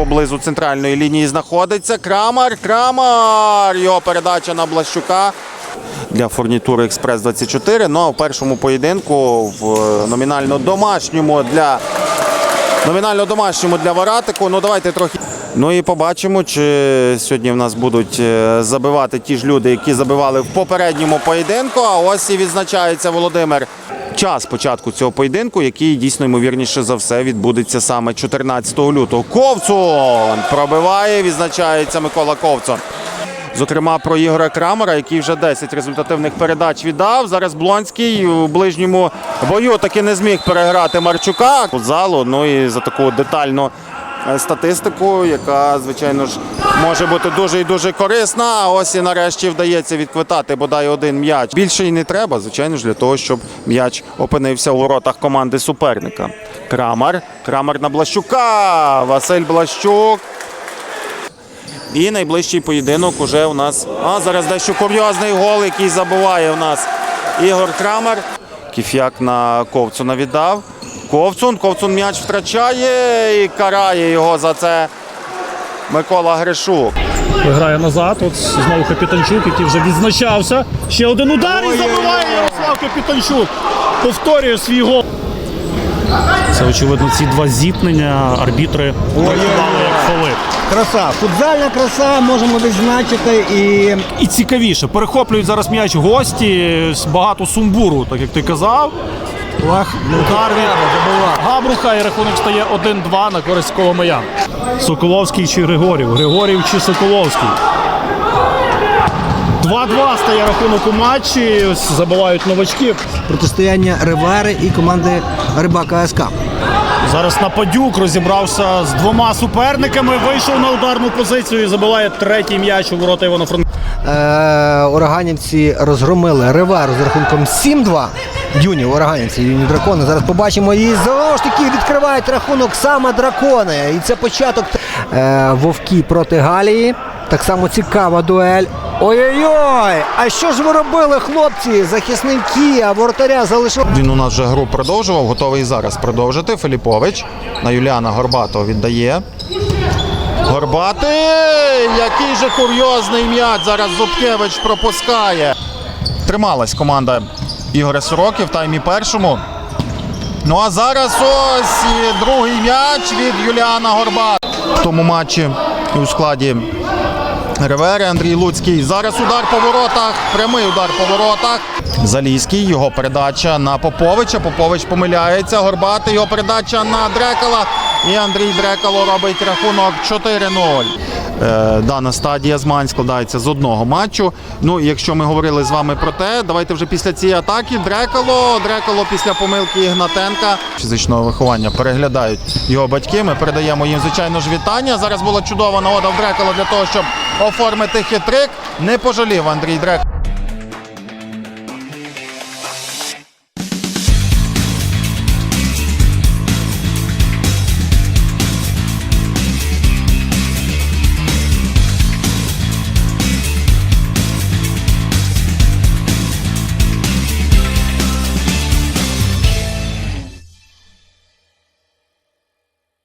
поблизу центральної лінії знаходиться. Крамар, Крамар! Його передача на Блащука для фурнітури Експрес 24. Ну а в першому поєдинку в е, номінально домашньому для номінально домашньому для Варатику. Ну давайте трохи. Ну і побачимо, чи сьогодні в нас будуть е, забивати ті ж люди, які забивали в попередньому поєдинку. А ось і відзначається Володимир. Час початку цього поєдинку, який дійсно ймовірніше за все відбудеться саме 14 лютого. Ковцун пробиває, відзначається Микола Ковцун. Зокрема, про Ігоря Крамера, який вже 10 результативних передач віддав. Зараз Блонський у ближньому бою таки не зміг переграти Марчука у залу. Ну і за таку детальну е, статистику, яка, звичайно ж, може бути дуже і дуже корисна. А ось і нарешті вдається відквитати бодай один м'яч. Більше і не треба, звичайно ж, для того, щоб м'яч опинився у воротах команди суперника. Крамер. Крамер на Блащука. Василь Блащук. І найближчий поєдинок уже у нас. А зараз дещо курйозний гол, який забуває у нас Ігор Крамер. Кіф'як на Ковцуна віддав. Ковцун, Ковцун м'яч втрачає і карає його за це Микола Гришук. Виграє назад. От знову Капітанчук, який вже відзначався. Ще один удар і забиває Ярослав Капітанчук. Повторює свій гол. Це очевидно ці два зіткнення арбітри трактували як фоли. Краса, футзальна краса, можемо відзначити і І цікавіше, перехоплюють зараз м'яч гості, багато сумбуру, так як ти казав. Лах, Удар Габруха і рахунок стає 1-2 на користь Коломия. Соколовський чи Григорів? Григорів чи Соколовський? 2-2 стає рахунок у матчі. Ось забивають новачки. протистояння Ривери і команди Рибака СК. Зараз Нападюк розібрався з двома суперниками, вийшов на ударну позицію і забиває третій м'яч у ворота івано франківська Е, ураганівці розгромили Риверу з рахунком 7-2. Юні ураганівці, юні дракони. Зараз побачимо і знову ж таки відкривають рахунок саме дракони. І це початок е, Вовки проти Галії. Так само цікава дуель. Ой-ой-ой! А що ж ви робили, хлопці? Захисники, а воротаря залишили. Він у нас вже гру продовжував, готовий зараз продовжити. Філіпович на Юліана Горбатого віддає. Горбатий! Який же курйозний м'яч. Зараз Зубкевич пропускає. Трималась команда Ігоря Сороки в таймі першому. Ну а зараз ось другий м'яч від Юліана Горбата. В тому матчі у складі Ревери Андрій Луцький. Зараз удар по воротах. Прямий удар по воротах. Залізький. Його передача на Поповича. Попович помиляється. Горбатий. Його передача на Дрекала. І Андрій Дрекало робить рахунок 4-0. Е, Дана стадія змагань складається з одного матчу. Ну, якщо ми говорили з вами про те, давайте вже після цієї атаки Дрекало, Дрекало після помилки Ігнатенка фізичного виховання переглядають його батьки. Ми передаємо їм звичайно ж вітання. Зараз була чудова нагода в Дрекало для того, щоб оформити хитрик. Не пожалів Андрій Дрек.